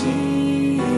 아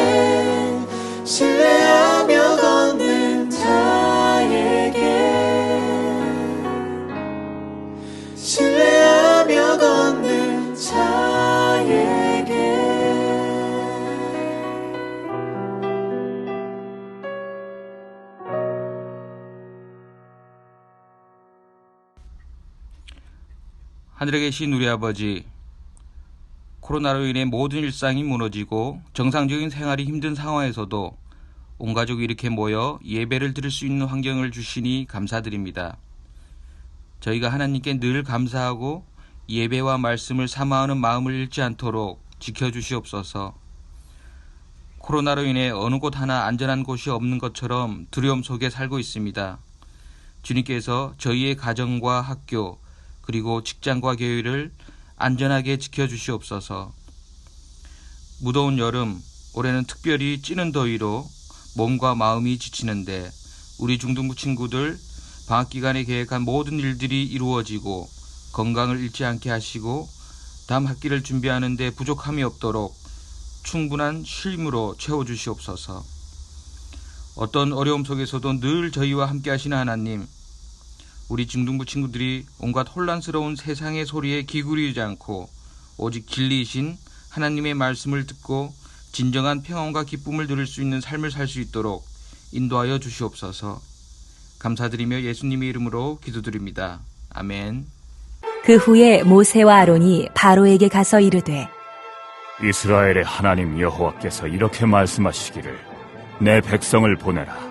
하늘에 계신 우리 아버지, 코로나로 인해 모든 일상이 무너지고 정상적인 생활이 힘든 상황에서도 온 가족이 이렇게 모여 예배를 드릴 수 있는 환경을 주시니 감사드립니다. 저희가 하나님께 늘 감사하고 예배와 말씀을 사모하는 마음을 잃지 않도록 지켜주시옵소서. 코로나로 인해 어느 곳 하나 안전한 곳이 없는 것처럼 두려움 속에 살고 있습니다. 주님께서 저희의 가정과 학교, 그리고 직장과 교회를 안전하게 지켜주시옵소서. 무더운 여름, 올해는 특별히 찌는 더위로 몸과 마음이 지치는데 우리 중등부 친구들 방학 기간에 계획한 모든 일들이 이루어지고 건강을 잃지 않게 하시고 다음 학기를 준비하는데 부족함이 없도록 충분한 쉼으로 채워주시옵소서. 어떤 어려움 속에서도 늘 저희와 함께 하시는 하나님, 우리 중등부 친구들이 온갖 혼란스러운 세상의 소리에 기울이지 않고 오직 진리이신 하나님의 말씀을 듣고 진정한 평안과 기쁨을 누릴 수 있는 삶을 살 수 있도록 인도하여 주시옵소서. 감사드리며 예수님의 이름으로 기도드립니다. 아멘. 그 후에 모세와 아론이 바로에게 가서 이르되 이스라엘의 하나님 여호와께서 이렇게 말씀하시기를 내 백성을 보내라.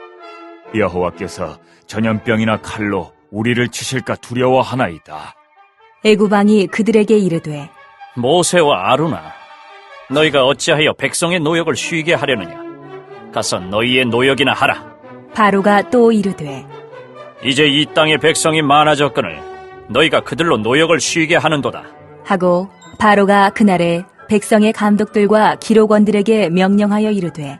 여호와께서 전염병이나 칼로 우리를 치실까 두려워하나이다. 애구방이 그들에게 이르되 모세와 아루나, 너희가 어찌하여 백성의 노역을 쉬게 하려느냐? 가서 너희의 노역이나 하라. 바로가 또 이르되 이제 이 땅의 백성이 많아졌거늘 너희가 그들로 노역을 쉬게 하는도다. 하고 바로가 그날에 백성의 감독들과 기록원들에게 명령하여 이르되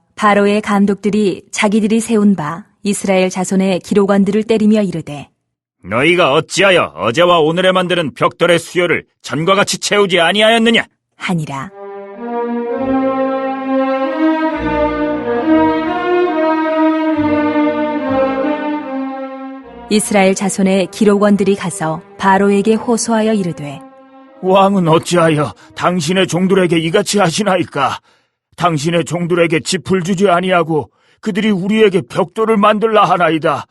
바로의 감독들이 자기들이 세운 바 이스라엘 자손의 기록원들을 때리며 이르되 너희가 어찌하여 어제와 오늘에 만드는 벽돌의 수요를 전과 같이 채우지 아니하였느냐? 하니라 이스라엘 자손의 기록원들이 가서 바로에게 호소하여 이르되 왕은 어찌하여 당신의 종들에게 이같이 하시나이까? 당신의 종들에게 짚을 주지 아니하고 그들이 우리에게 벽돌을 만들라 하나이다.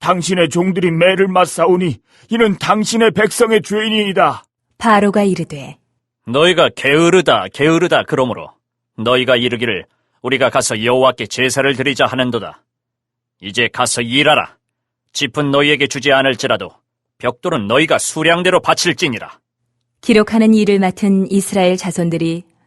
당신의 종들이 매를 맞사오니 이는 당신의 백성의 죄인이이다. 바로가 이르되 너희가 게으르다 게으르다 그러므로 너희가 이르기를 우리가 가서 여호와께 제사를 드리자 하는도다. 이제 가서 일하라. 짚은 너희에게 주지 않을지라도 벽돌은 너희가 수량대로 바칠지니라. 기록하는 일을 맡은 이스라엘 자손들이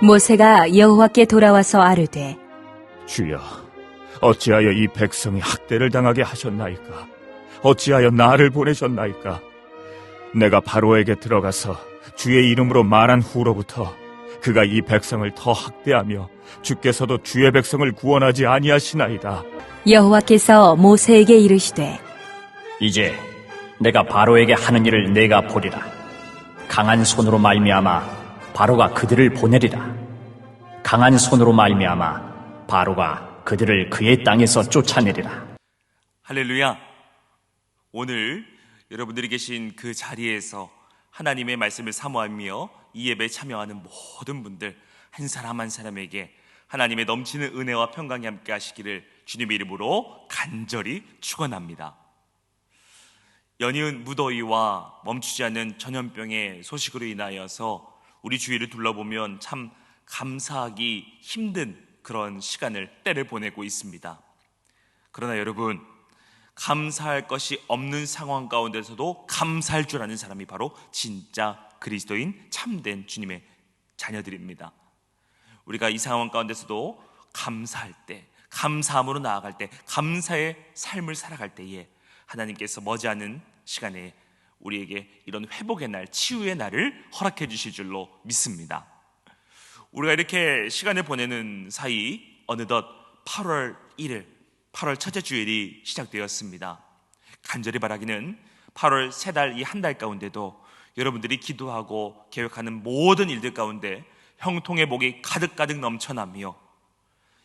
모세가 여호와께 돌아와서 아르되 주여, 어찌하여 이 백성이 학대를 당하게 하셨나이까? 어찌하여 나를 보내셨나이까? 내가 바로에게 들어가서 주의 이름으로 말한 후로부터 그가 이 백성을 더 학대하며 주께서도 주의 백성을 구원하지 아니하시나이다. 여호와께서 모세에게 이르시되 이제 내가 바로에게 하는 일을 내가 보리라. 강한 손으로 말미암아 바로가 그들을 보내리라. 강한 손으로 말미암아 바로가 그들을 그의 땅에서 쫓아내리라. 할렐루야. 오늘 여러분들이 계신 그 자리에서 하나님의 말씀을 사모하며 이 예배에 참여하는 모든 분들 한 사람 한 사람에게 하나님의 넘치는 은혜와 평강이 함께 하시기를 주님의 이름으로 간절히 축원합니다. 연이은 무더위와 멈추지 않는 전염병의 소식으로 인하여서 우리 주위를 둘러보면 참 감사하기 힘든 그런 시간을 때를 보내고 있습니다. 그러나 여러분 감사할 것이 없는 상황 가운데서도 감사할 줄 아는 사람이 바로 진짜 그리스도인 참된 주님의 자녀들입니다. 우리가 이 상황 가운데서도 감사할 때, 감사함으로 나아갈 때, 감사의 삶을 살아갈 때에 하나님께서 머지않은 시간에 우리에게 이런 회복의 날, 치유의 날을 허락해 주실 줄로 믿습니다. 우리가 이렇게 시간을 보내는 사이 어느덧 8월 1일, 8월 첫째 주일이 시작되었습니다. 간절히 바라기는 8월 세 달 이 한 달 가운데도 여러분들이 기도하고 계획하는 모든 일들 가운데 형통의 복이 가득가득 넘쳐나며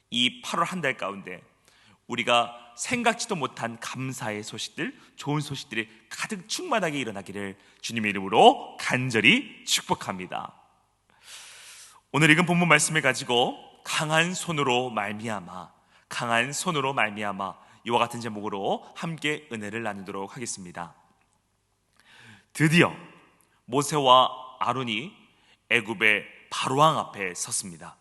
이 8월 한 달 가운데 우리가 생각지도 못한 감사의 소식들, 좋은 소식들이 가득 충만하게 일어나기를 주님의 이름으로 간절히 축복합니다. 오늘 읽은 본문 말씀을 가지고 강한 손으로 말미암아 강한 손으로 말미암아 이와 같은 제목으로 함께 은혜를 나누도록 하겠습니다. 드디어 모세와 아론이 애굽의 바로왕 앞에 섰습니다.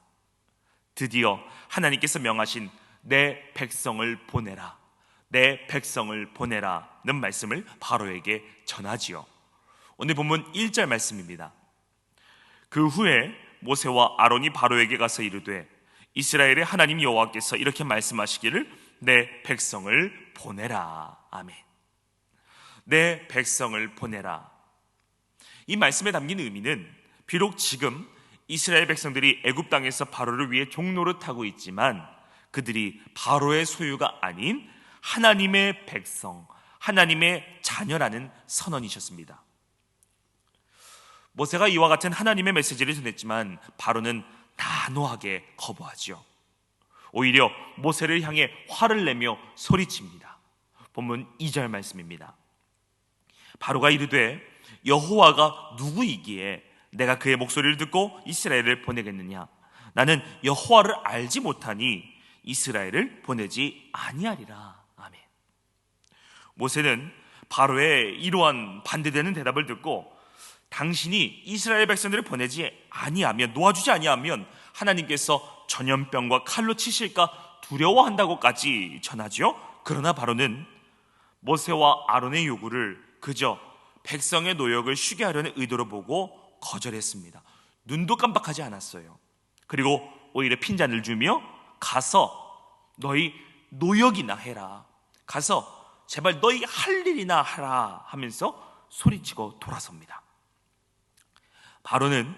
드디어 하나님께서 명하신 내 백성을 보내라. 내 백성을 보내라는 말씀을 바로에게 전하지요. 오늘 본문 1절 말씀입니다. 그 후에 모세와 아론이 바로에게 가서 이르되 이스라엘의 하나님 여호와께서 이렇게 말씀하시기를 내 백성을 보내라. 아멘. 내 백성을 보내라. 이 말씀에 담긴 의미는 비록 지금 이스라엘 백성들이 애굽 땅에서 바로를 위해 종노릇하고 있지만 그들이 바로의 소유가 아닌 하나님의 백성, 하나님의 자녀라는 선언이셨습니다. 모세가 이와 같은 하나님의 메시지를 전했지만 바로는 단호하게 거부하지요. 오히려 모세를 향해 화를 내며 소리칩니다. 본문 2절 말씀입니다. 바로가 이르되 여호와가 누구이기에 내가 그의 목소리를 듣고 이스라엘을 보내겠느냐 나는 여호와를 알지 못하니 이스라엘을 보내지 아니하리라 아멘 모세는 바로의 이러한 반대되는 대답을 듣고 당신이 이스라엘 백성들을 보내지 아니하면 놓아주지 아니하면 하나님께서 전염병과 칼로 치실까 두려워한다고까지 전하죠 그러나 바로는 모세와 아론의 요구를 그저 백성의 노역을 쉬게 하려는 의도로 보고 거절했습니다. 눈도 깜빡하지 않았어요. 그리고 오히려 핀잔을 주며 가서 너희 노역이나 해라. 가서 제발 너희 할 일이나 하라 하면서 소리치고 돌아섭니다. 바로는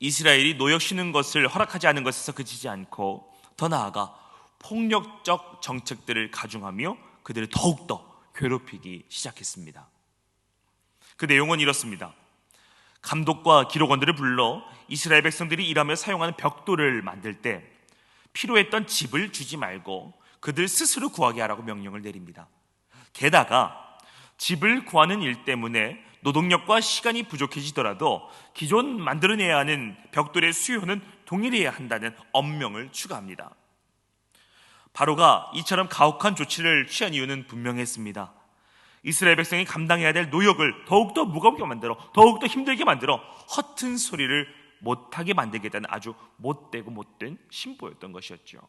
이스라엘이 노역 쉬는 것을 허락하지 않은 것에서 그치지 않고 더 나아가 폭력적 정책들을 가중하며 그들을 더욱더 괴롭히기 시작했습니다. 그 내용은 이렇습니다. 감독과 기록원들을 불러 이스라엘 백성들이 일하며 사용하는 벽돌을 만들 때 필요했던 집을 주지 말고 그들 스스로 구하게 하라고 명령을 내립니다. 게다가 집을 구하는 일 때문에 노동력과 시간이 부족해지더라도 기존 만들어내야 하는 벽돌의 수요는 동일해야 한다는 엄명을 추가합니다. 바로가 이처럼 가혹한 조치를 취한 이유는 분명했습니다. 이스라엘 백성이 감당해야 될 노역을 더욱더 무겁게 만들어 더욱더 힘들게 만들어 허튼 소리를 못하게 만들겠다는 아주 못되고 못된 심보였던 것이었죠.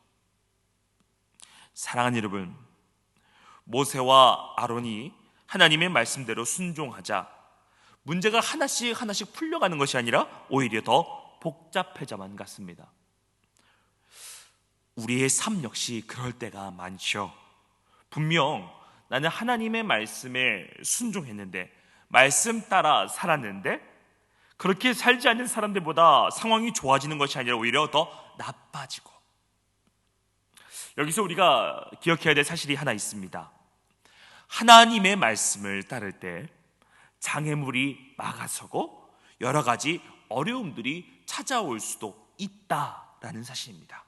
사랑하는 여러분, 모세와 아론이 하나님의 말씀대로 순종하자 문제가 하나씩 하나씩 풀려가는 것이 아니라 오히려 더 복잡해져만 갔습니다. 우리의 삶 역시 그럴 때가 많죠. 분명 나는 하나님의 말씀에 순종했는데 말씀 따라 살았는데 그렇게 살지 않는 사람들보다 상황이 좋아지는 것이 아니라 오히려 더 나빠지고 여기서 우리가 기억해야 될 사실이 하나 있습니다. 하나님의 말씀을 따를 때 장애물이 막아서고 여러 가지 어려움들이 찾아올 수도 있다라는 사실입니다.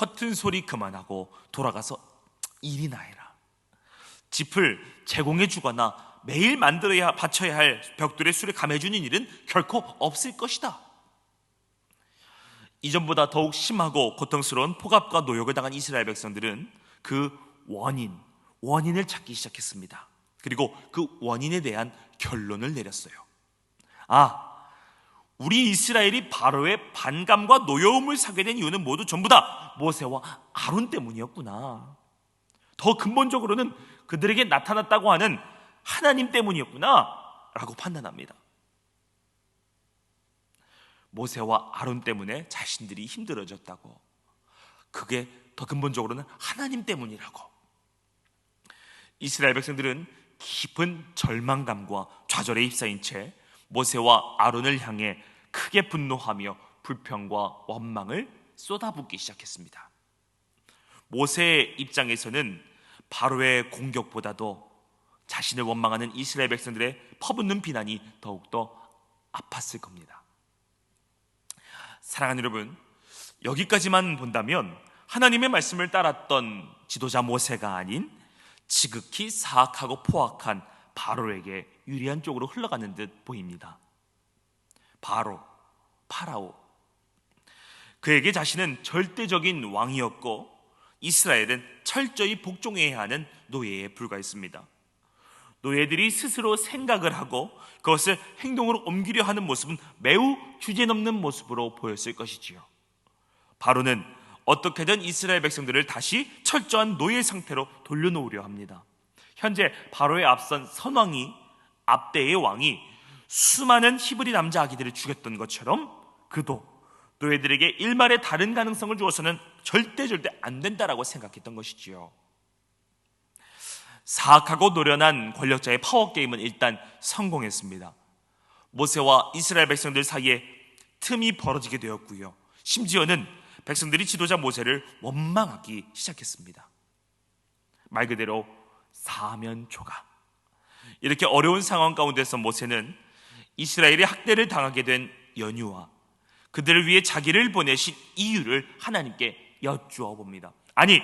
허튼 소리 그만하고 돌아가서 일이나 해라. 짚을 제공해 주거나 매일 만들어야 바쳐야 할 벽돌의 수를 감해주는 일은 결코 없을 것이다. 이전보다 더욱 심하고 고통스러운 폭압과 노역을 당한 이스라엘 백성들은 그 원인, 원인을 찾기 시작했습니다. 그리고 그 원인에 대한 결론을 내렸어요. 아, 우리 이스라엘이 바로의 반감과 노여움을 사게 된 이유는 모두 전부 다 모세와 아론 때문이었구나. 더 근본적으로는 그들에게 나타났다고 하는 하나님 때문이었구나. 라고 판단합니다. 모세와 아론 때문에 자신들이 힘들어졌다고. 그게 더 근본적으로는 하나님 때문이라고. 이스라엘 백성들은 깊은 절망감과 좌절에 휩싸인 채 모세와 아론을 향해 크게 분노하며 불평과 원망을 쏟아붓기 시작했습니다. 모세의 입장에서는 바로의 공격보다도 자신을 원망하는 이스라엘 백성들의 퍼붓는 비난이 더욱더 아팠을 겁니다. 사랑하는 여러분, 여기까지만 본다면 하나님의 말씀을 따랐던 지도자 모세가 아닌 지극히 사악하고 포악한 바로에게 유리한 쪽으로 흘러가는 듯 보입니다. 바로, 파라오. 그에게 자신은 절대적인 왕이었고 이스라엘은 철저히 복종해야 하는 노예에 불과했습니다. 노예들이 스스로 생각을 하고 그것을 행동으로 옮기려 하는 모습은 매우 주제넘는 모습으로 보였을 것이지요. 바로는 어떻게든 이스라엘 백성들을 다시 철저한 노예 상태로 돌려놓으려 합니다. 현재 바로의 앞선 선왕이 압대의 왕이 수많은 히브리 남자 아기들을 죽였던 것처럼 그도 노예들에게 일말의 다른 가능성을 주어서는 절대 절대 안 된다라고 생각했던 것이지요. 사악하고 노련한 권력자의 파워 게임은 일단 성공했습니다. 모세와 이스라엘 백성들 사이에 틈이 벌어지게 되었고요. 심지어는 백성들이 지도자 모세를 원망하기 시작했습니다. 말 그대로 사면초가. 이렇게 어려운 상황 가운데서 모세는 이스라엘이 학대를 당하게 된 연유와 그들을 위해 자기를 보내신 이유를 하나님께 여쭈어 봅니다. 아니,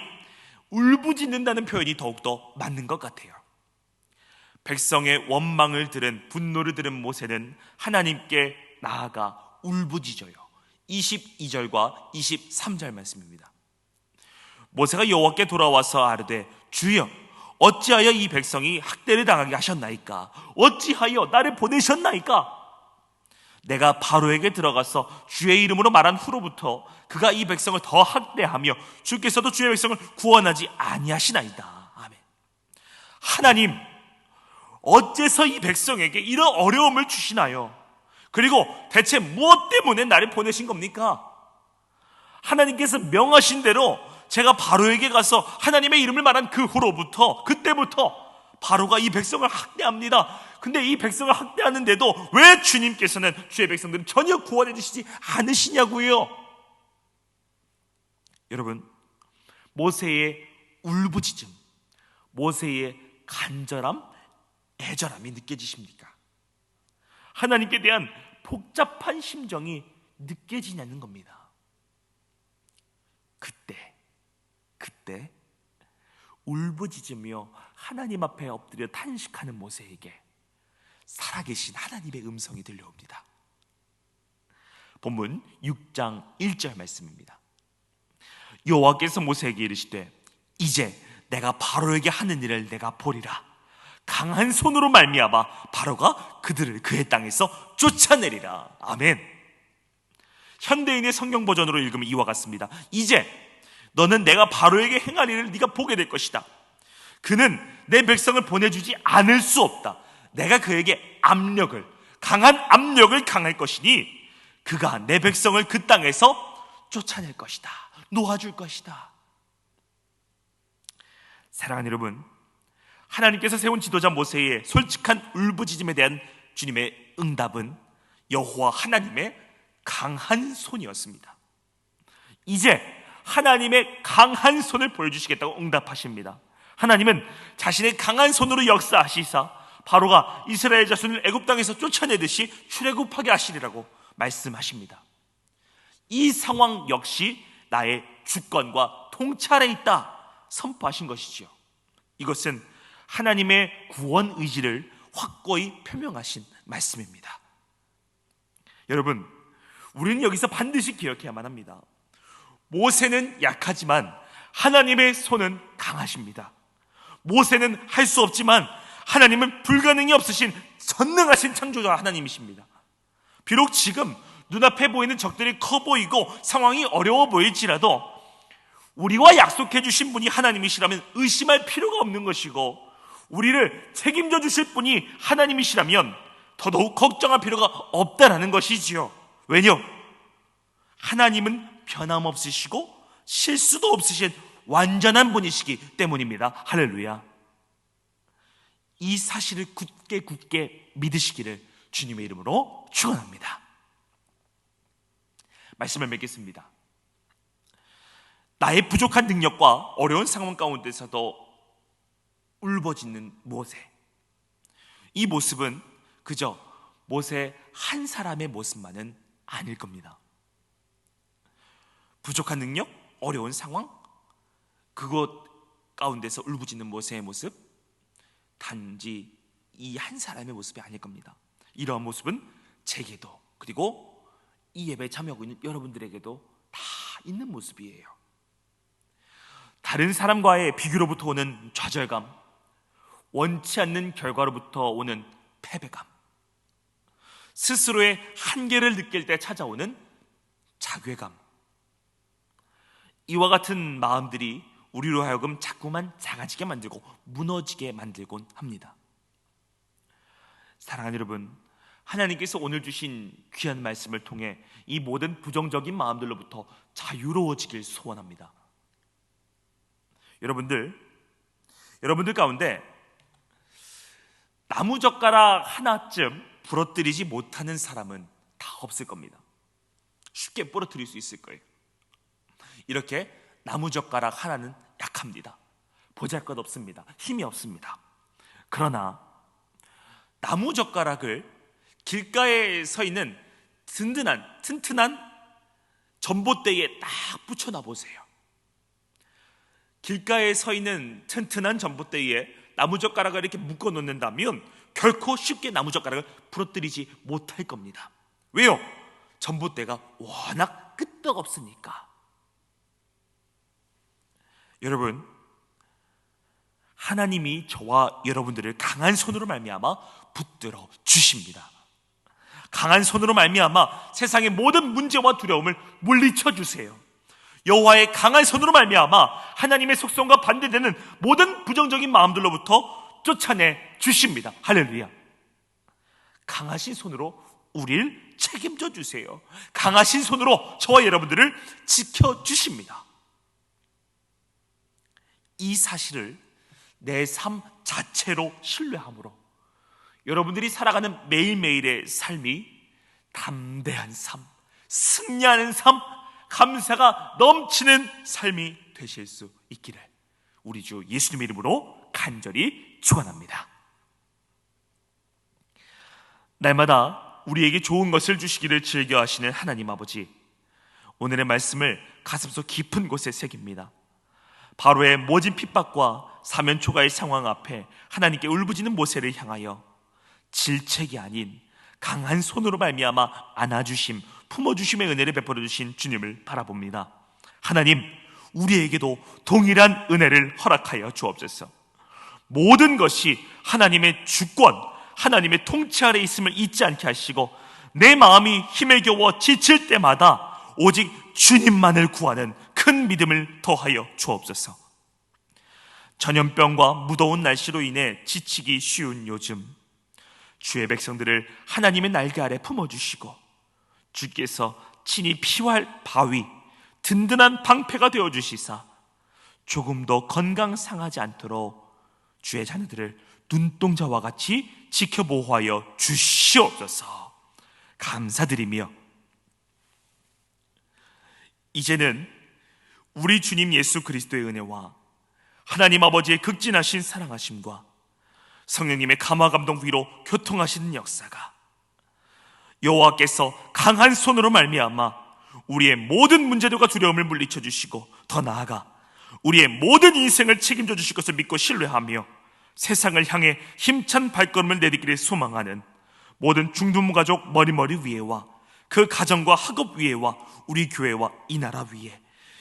울부짖는다는 표현이 더욱더 맞는 것 같아요. 백성의 원망을 들은 분노를 들은 모세는 하나님께 나아가 울부짖어요. 22절과 23절 말씀입니다. 모세가 여호와께 돌아와서 아르되 주여 어찌하여 이 백성이 학대를 당하게 하셨나이까 어찌하여 나를 보내셨나이까 내가 바로에게 들어가서 주의 이름으로 말한 후로부터 그가 이 백성을 더 학대하며 주께서도 주의 백성을 구원하지 아니하시나이다. 아멘. 하나님, 어째서 이 백성에게 이런 어려움을 주시나요? 그리고 대체 무엇 때문에 나를 보내신 겁니까? 하나님께서 명하신 대로 제가 바로에게 가서 하나님의 이름을 말한 그 후로부터 그때부터 바로가 이 백성을 학대합니다. 근데 이 백성을 학대하는데도 왜 주님께서는 주의 백성들을 전혀 구원해 주시지 않으시냐고요? 여러분, 모세의 울부짖음, 모세의 간절함, 애절함이 느껴지십니까? 하나님께 대한 복잡한 심정이 느껴지냐는 겁니다. 그때, 그때 울부짖으며 하나님 앞에 엎드려 탄식하는 모세에게 살아계신 하나님의 음성이 들려옵니다. 본문 6장 1절 말씀입니다. 여호와께서 모세에게 이르시되 이제 내가 바로에게 하는 일을 내가 보리라. 강한 손으로 말미암아 바로가 그들을 그의 땅에서 쫓아내리라. 아멘. 현대인의 성경 버전으로 읽으면 이와 같습니다. 이제 너는 내가 바로에게 행할 일을 네가 보게 될 것이다. 그는 내 백성을 보내주지 않을 수 없다. 내가 그에게 압력을 강한 압력을 강할 것이니 그가 내 백성을 그 땅에서 쫓아낼 것이다. 놓아줄 것이다. 사랑하는 여러분, 하나님께서 세운 지도자 모세의 솔직한 울부짖음에 대한 주님의 응답은 여호와 하나님의 강한 손이었습니다. 이제 하나님의 강한 손을 보여주시겠다고 응답하십니다. 하나님은 자신의 강한 손으로 역사하시사 바로가 이스라엘 자손을 애굽 땅에서 쫓아내듯이 출애굽하게 하시리라고 말씀하십니다. 이 상황 역시 나의 주권과 통찰에 있다 선포하신 것이지요. 이것은 하나님의 구원 의지를 확고히 표명하신 말씀입니다. 여러분, 우리는 여기서 반드시 기억해야만 합니다. 모세는 약하지만 하나님의 손은 강하십니다. 모세는 할 수 없지만 하나님은 불가능이 없으신 전능하신 창조자 하나님이십니다. 비록 지금 눈앞에 보이는 적들이 커 보이고 상황이 어려워 보일지라도 우리와 약속해 주신 분이 하나님이시라면 의심할 필요가 없는 것이고 우리를 책임져 주실 분이 하나님이시라면 더더욱 걱정할 필요가 없다라는 것이지요. 왜냐? 하나님은 변함없으시고 실수도 없으신 완전한 분이시기 때문입니다. 할렐루야. 이 사실을 굳게 굳게 믿으시기를 주님의 이름으로 축원합니다. 말씀을 맺겠습니다. 나의 부족한 능력과 어려운 상황 가운데서도 울부짖는 모세. 이 모습은 그저 모세 한 사람의 모습만은 아닐 겁니다. 부족한 능력, 어려운 상황, 그것 가운데서 울부짖는 모세의 모습, 단지 이 한 사람의 모습이 아닐 겁니다. 이러한 모습은 제게도 그리고 이 예배에 참여하고 있는 여러분들에게도 다 있는 모습이에요. 다른 사람과의 비교로부터 오는 좌절감, 원치 않는 결과로부터 오는 패배감, 스스로의 한계를 느낄 때 찾아오는 자괴감. 이와 같은 마음들이 우리로 하여금 자꾸만 작아지게 만들고 무너지게 만들곤 합니다. 사랑하는 여러분, 하나님께서 오늘 주신 귀한 말씀을 통해 이 모든 부정적인 마음들로부터 자유로워지길 소원합니다. 여러분들, 여러분들 가운데 나무젓가락 하나쯤 부러뜨리지 못하는 사람은 다 없을 겁니다. 쉽게 부러뜨릴 수 있을 거예요. 이렇게 나무젓가락 하나는 약합니다. 보잘 것 없습니다. 힘이 없습니다. 그러나 나무젓가락을 길가에 서 있는 든든한, 튼튼한 전봇대에 딱 붙여놔 보세요. 길가에 서 있는 튼튼한 전봇대에 나무젓가락을 이렇게 묶어 놓는다면 결코 쉽게 나무젓가락을 부러뜨리지 못할 겁니다. 왜요? 전봇대가 워낙 끄떡없으니까. 여러분, 하나님이 저와 여러분들을 강한 손으로 말미암아 붙들어 주십니다. 강한 손으로 말미암아 세상의 모든 문제와 두려움을 물리쳐 주세요. 여호와의 강한 손으로 말미암아 하나님의 속성과 반대되는 모든 부정적인 마음들로부터 쫓아내 주십니다. 할렐루야. 강하신 손으로 우리를 책임져 주세요. 강하신 손으로 저와 여러분들을 지켜 주십니다. 이 사실을 내 삶 자체로 신뢰함으로 여러분들이 살아가는 매일매일의 삶이 담대한 삶, 승리하는 삶, 감사가 넘치는 삶이 되실 수 있기를 우리 주 예수님의 이름으로 간절히 축원합니다. 날마다 우리에게 좋은 것을 주시기를 즐겨 하시는 하나님 아버지. 오늘의 말씀을 가슴속 깊은 곳에 새깁니다. 바로의 모진 핍박과 사면 초가의 상황 앞에 하나님께 울부짖는 모세를 향하여 질책이 아닌 강한 손으로 말미암아 안아주심, 품어주심의 은혜를 베풀어 주신 주님을 바라봅니다. 하나님, 우리에게도 동일한 은혜를 허락하여 주옵소서. 모든 것이 하나님의 주권, 하나님의 통치 아래 있음을 잊지 않게 하시고 내 마음이 힘에 겨워 지칠 때마다 오직 주님만을 구하는 큰 믿음을 더하여 주옵소서. 전염병과 무더운 날씨로 인해 지치기 쉬운 요즘 주의 백성들을 하나님의 날개 아래 품어주시고 주께서 친히 피할 바위 든든한 방패가 되어 주시사 조금도 건강 상하지 않도록 주의 자녀들을 눈동자와 같이 지켜보호하여 주시옵소서 감사드리며 이제는 우리 주님 예수 그리스도의 은혜와 하나님 아버지의 극진하신 사랑하심과 성령님의 감화 감동 위로 교통하시는 역사가 여호와께서 강한 손으로 말미암아 우리의 모든 문제들과 두려움을 물리쳐 주시고 더 나아가 우리의 모든 인생을 책임져 주실 것을 믿고 신뢰하며 세상을 향해 힘찬 발걸음을 내딛기를 소망하는 모든 중두부 가족 머리머리 위에와 그 가정과 학업 위에와 우리 교회와 이 나라 위에